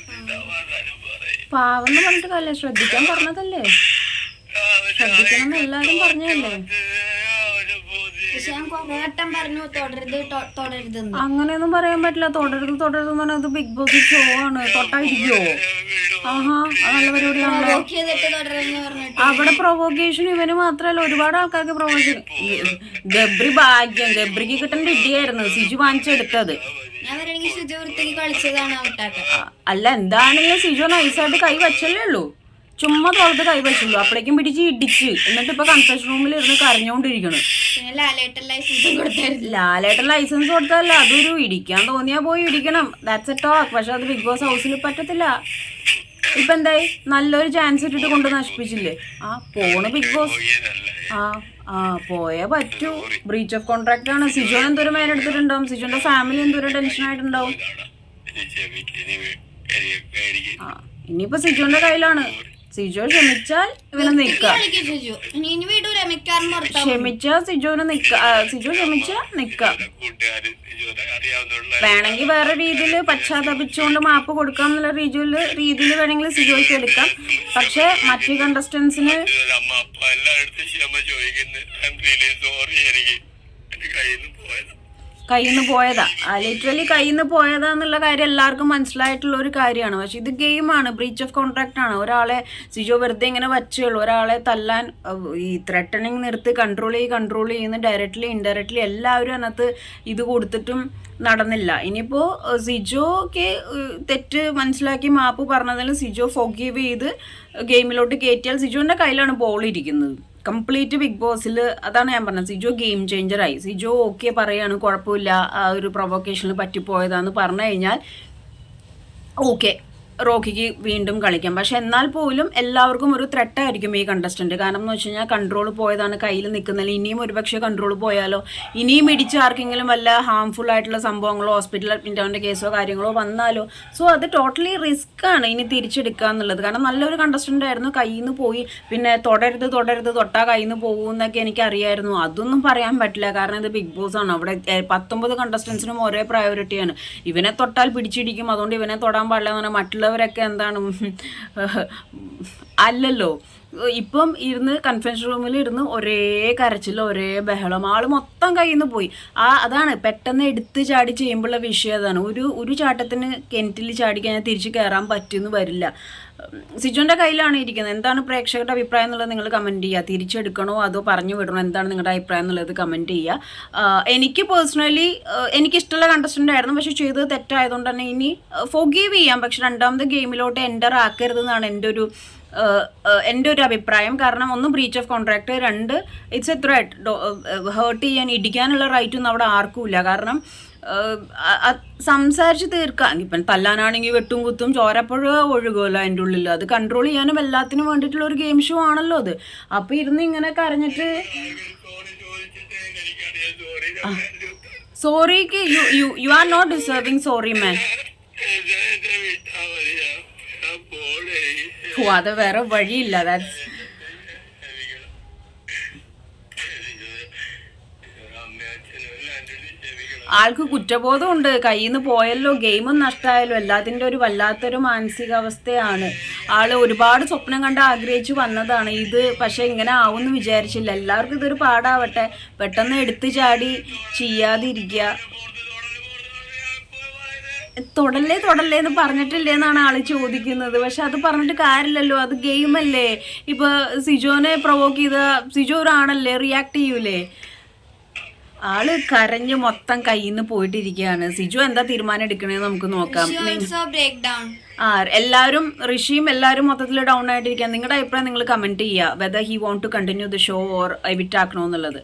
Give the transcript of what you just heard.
എന്ന് പാവെന്ന് പറഞ്ഞിട്ട് കാര്യമില്ല. ശ്രദ്ധിക്കാൻ പറഞ്ഞതല്ലേ? ശ്രദ്ധിക്കണം എല്ലാരും പറഞ്ഞല്ലേ പക്ഷെ ഞാൻ കൊറേ പറഞ്ഞു തുടരുത് തൊ- തുടരുതെന്ന്. അങ്ങനെയൊന്നും പറയാൻ പറ്റില്ല. തുടരുത് തുടരുത് എന്ന് പറഞ്ഞത് ബിഗ് ബോസ് ഷോ ആണ്. തൊട്ടായിരിക്കോ? ആഹാ നല്ല പരിപാടിയാണ് അവിടെ പ്രൊവോക്കേഷൻ ഇവന് മാത്രല്ല ഒരുപാട് ആൾക്കാർക്ക് പ്രൊവോക്കേഷൻ ഗബ്രി ഭാഗ്യം ഗബ്രിക്ക് കിട്ടേണ്ട ഇടിയായിരുന്നു സിജു വാങ്ങിച്ചെടുത്തത്. അല്ല എന്താണെങ്കിലും സിജു നൈസായിട്ട് കൈ വച്ചല്ലേ ഉള്ളൂ. ചുമ്മാ തോളത്ത് കൈ വെച്ചുള്ളൂ അപ്പോഴേക്കും പിടിച്ച് ഇടിച്ച്. എന്നിട്ട് ഇപ്പൊ കൺഫെഷൻ റൂമിൽ ഇരുന്ന് കരഞ്ഞോണ്ടിരിക്കണം ലാലേട്ടൻ ലൈസൻസും കൊടുത്തതല്ല അതൊരു ഇടിക്കാൻ തോന്നിയാ പോയി ഇടിക്കണം. ദാറ്റ്സ് എ ടോക്ക് പക്ഷെ അത് ബിഗ് ബോസ് ഹൗസിൽ പറ്റത്തില്ല. ഇപ്പൊ എന്തായി? നല്ലൊരു ചാൻസ് ഇട്ടിട്ട് കൊണ്ട് നശിപ്പിച്ചില്ലേ? ആ പോണ് ബിഗ് ബോസ് ആ ആ പോയേ പറ്റൂ. ബ്രീച്ച് ഓഫ് കോൺട്രാക്ട് ആണ്. സിജോൻ എന്തോരം മേലെടുത്തിട്ടുണ്ടാവും സിജോന്റെ ഫാമിലി എന്തോരം ടെൻഷൻ ആയിട്ടുണ്ടാവും? ഇനിയിപ്പോ സിജോന്റെ കയ്യിലാണ്. സിജോ ക്ഷമിച്ചാൽ ഇവനെ നിക്കാം ക്ഷമിച്ചാ സിജോന് നിക്ക സിജോ ക്ഷമിച്ചാ നിക്കാം വേണമെങ്കിൽ വേറെ രീതിയിൽ പശ്ചാത്തപിച്ചുകൊണ്ട് മാപ്പ് കൊടുക്കാം എന്നുള്ള രീതിയിൽ രീതിയിൽ വേണമെങ്കിൽ സിജോയ്ക്ക് എടുക്കാം. പക്ഷെ മറ്റു കണ്ടസ്റ്റൻസിന് ക്ഷമ ചോദിക്കുന്നു. സോറി എനിക്ക് എന്റെ കയ്യിൽ നിന്ന് പോയത്. കയ്യിൽ നിന്ന് പോയതാ ലിറ്ററലി കയ്യിൽ നിന്ന് കാര്യം എല്ലാവർക്കും മനസ്സിലായിട്ടുള്ള ഒരു കാര്യമാണ്. പക്ഷെ ഇത് ഗെയിമാണ്. ബ്രീച്ച് ഓഫ് കോൺട്രാക്ട് ആണ്. ഒരാളെ സിജോ വെറുതെ ഇങ്ങനെ വച്ചുള്ളൂ ഒരാളെ തല്ലാൻ ഈ ത്രെട്ടണിങ് നിർത്തി കൺട്രോൾ ചെയ്ത് കൺട്രോൾ ചെയ്യുന്ന ഡയറക്റ്റ്ലി ഇൻഡയറക്റ്റ്ലി എല്ലാവരും അതിനകത്ത് ഇത് കൊടുത്തിട്ടും നടന്നില്ല. ഇനിയിപ്പോൾ സിജോക്ക് തെറ്റ് മനസ്സിലാക്കി മാപ്പ് പറഞ്ഞതിൽ സിജോ ഫോഗീവ് ചെയ്ത് ഗെയിമിലോട്ട് കയറ്റിയാൽ സിജോന്റെ കയ്യിലാണ് ബോൾ ഇരിക്കുന്നത്. കംപ്ലീറ്റ് ബിഗ് ബോസിൽ അതാണ് ഞാൻ പറഞ്ഞത്. സിജോ ഗെയിം ചേഞ്ചറായി സിജോ ഓക്കെ പറയാണ് കുഴപ്പമില്ല. ആ ഒരു പ്രൊവോക്കേഷനിൽ പറ്റിപ്പോയതാന്ന് പറഞ്ഞു കഴിഞ്ഞാൽ ഓക്കെ റോക്കിക്ക് വീണ്ടും കളിക്കാം. പക്ഷെ എന്നാൽ പോലും എല്ലാവർക്കും ഒരു ത്രെട്ടായിരിക്കും ഈ കണ്ടസ്റ്റന്റ് കാരണം എന്ന് വെച്ച് കഴിഞ്ഞാൽ കൺട്രോൾ പോയതാണ് കയ്യിൽ നിൽക്കുന്നില്ല ഇനിയും ഒരുപക്ഷെ കൺട്രോൾ പോയാലോ? ഇനിയും ഇടിച്ച് ആർക്കെങ്കിലും വല്ല ഹാംഫുൾ ആയിട്ടുള്ള സംഭവങ്ങളോ ഹോസ്പിറ്റൽ അഡ്മിറ്റാവിന്റെ കേസോ കാര്യങ്ങളോ വന്നാലോ? സോ അത് ടോട്ടലി റിസ്ക് ആണ് ഇനി തിരിച്ചെടുക്കുക എന്നുള്ളത്. കാരണം നല്ലൊരു കണ്ടസ്റ്റന്റ് ആയിരുന്നു കയ്യിൽ നിന്ന് പോയി. പിന്നെ തുടരുത് തുടരുത് തൊട്ടാ കയ്യിൽ നിന്ന് പോകും എന്നൊക്കെ എനിക്ക് അറിയായിരുന്നു അതൊന്നും പറയാൻ പറ്റില്ല. കാരണം ഇത് ബിഗ് ബോസ് ആണ്. അവിടെ പത്തൊമ്പത് കണ്ടസ്റ്റൻസിനും ഒരേ പ്രയോറിറ്റിയാണ് ഇവനെ തൊട്ടാൽ പിടിച്ചിടിക്കും. അതുകൊണ്ട് ഇവനെ തൊടാൻ പാടില്ല എന്ന് പറഞ്ഞാൽ മറ്റുള്ളവരൊക്കെ എന്താണ് അല്ലല്ലോ ഇപ്പം ഇരുന്ന് കൺഫെൻഷൻ റൂമിൽ ഇരുന്ന് ഒരേ കരച്ചിൽ ഒരേ ബഹളം. ആൾ മൊത്തം കയ്യിൽ നിന്ന് പോയി. ആ അതാണ് പെട്ടെന്ന് എടുത്ത് ചാടി ചെയ്യുമ്പോഴുള്ള വിഷയം അതാണ്. ഒരു ഒരു ചാട്ടത്തിന് കിണറ്റിൽ ചാടി കഴിഞ്ഞാൽ തിരിച്ച് കയറാൻ പറ്റുമെന്ന് വരില്ല. സിജോന്റെ കയ്യിലാണ് ഇരിക്കുന്നത്. എന്താണ് പ്രേക്ഷകരുടെ അഭിപ്രായം എന്നുള്ളത് നിങ്ങൾ കമന്റ് ചെയ്യുക. തിരിച്ചെടുക്കണോ അതോ പറഞ്ഞു വിടണോ? എന്താണ് നിങ്ങളുടെ അഭിപ്രായം എന്നുള്ളത് കമന്റ് ചെയ്യുക. എനിക്ക് പേഴ്സണലി എനിക്കിഷ്ടമുള്ള കണ്ടസ്റ്റന്റ് ആയിരുന്നു. പക്ഷെ ചെയ്തത് തെറ്റായതുകൊണ്ട് തന്നെ ഇനി ഫോഗീവ് ചെയ്യാം. പക്ഷെ രണ്ടാമത്തെ ഗെയിമിലോട്ട് എന്റർ ആക്കരുതെന്നാണ് എന്റെ ഒരു എന്റെ ഒരു അഭിപ്രായം. കാരണം ഒന്ന് ബ്രീച്ച് ഓഫ് കോൺട്രാക്ട് രണ്ട് ഇറ്റ്സ് എ ത്രെഡ് ഹേർട്ട് ചെയ്യാൻ ഇടിക്കാനുള്ള റൈറ്റ് ഒന്നും അവിടെ ആർക്കും ഇല്ല. കാരണം സംസാരിച്ച് തീർക്കാൻ ഇപ്പം തല്ലാനാണെങ്കിൽ വെട്ടും കുത്തും ചോരപ്പുഴ ഒഴുകുമല്ലോ അതിന്റെ ഉള്ളിൽ. അത് കൺട്രോൾ ചെയ്യാനും എല്ലാത്തിനും വേണ്ടിയിട്ടുള്ള ഒരു ഗെയിം ഷോ ആണല്ലോ അത്. അപ്പം ഇരുന്ന് ഇങ്ങനെ കരഞ്ഞിട്ട് സോറിക്ക് you you you are not deserving sorry man അത് വേറെ വഴിയില്ല. ആൾക്ക് കുറ്റബോധമുണ്ട്. കയ്യിൽ നിന്ന് പോയല്ലോ ഗെയിമും നഷ്ടമായല്ലോ എല്ലാത്തിന്റെ ഒരു വല്ലാത്തൊരു മാനസികാവസ്ഥയാണ്. ആൾ ഒരുപാട് സ്വപ്നം കണ്ട് ആഗ്രഹിച്ചു വന്നതാണ്. ഇത് പക്ഷേ ഇങ്ങനെ ആവുമെന്ന് വിചാരിച്ചില്ല. എല്ലാവർക്കും ഇതൊരു പാടാവട്ടെ. പെട്ടെന്ന് എടുത്തു ചാടി ചെയ്യാതിരിക്കുക. തൊടല്ലേ തൊടല്ലേ എന്ന് പറഞ്ഞിട്ടില്ലേ എന്നാണ് ആൾ ചോദിക്കുന്നത്. പക്ഷെ അത് പറഞ്ഞിട്ട് കാര്യമില്ലല്ലോ. അത് ഗെയിമല്ലേ ഇപ്പൊ സിജോനെ പ്രൊവോക്ക് ചെയ്ത സിജോ ഒരാണല്ലേ റിയാക്ട് ചെയ്യൂലേ? ആൾ കരഞ്ഞ് മൊത്തം കയ്യിൽ നിന്ന് പോയിട്ടിരിക്കുകയാണ്. സിജു എന്താ തീരുമാനം എടുക്കണേന്ന് നമുക്ക് നോക്കാം. ആ എല്ലാവരും ഋഷിയും എല്ലാവരും മൊത്തത്തിൽ ഡൗൺ ആയിട്ടിരിക്കുക നിങ്ങളുടെ അഭിപ്രായം നിങ്ങൾ കമന്റ് ചെയ്യുക. Whether he want to continue the show or evict ആക്കണോ എന്നുള്ളത്.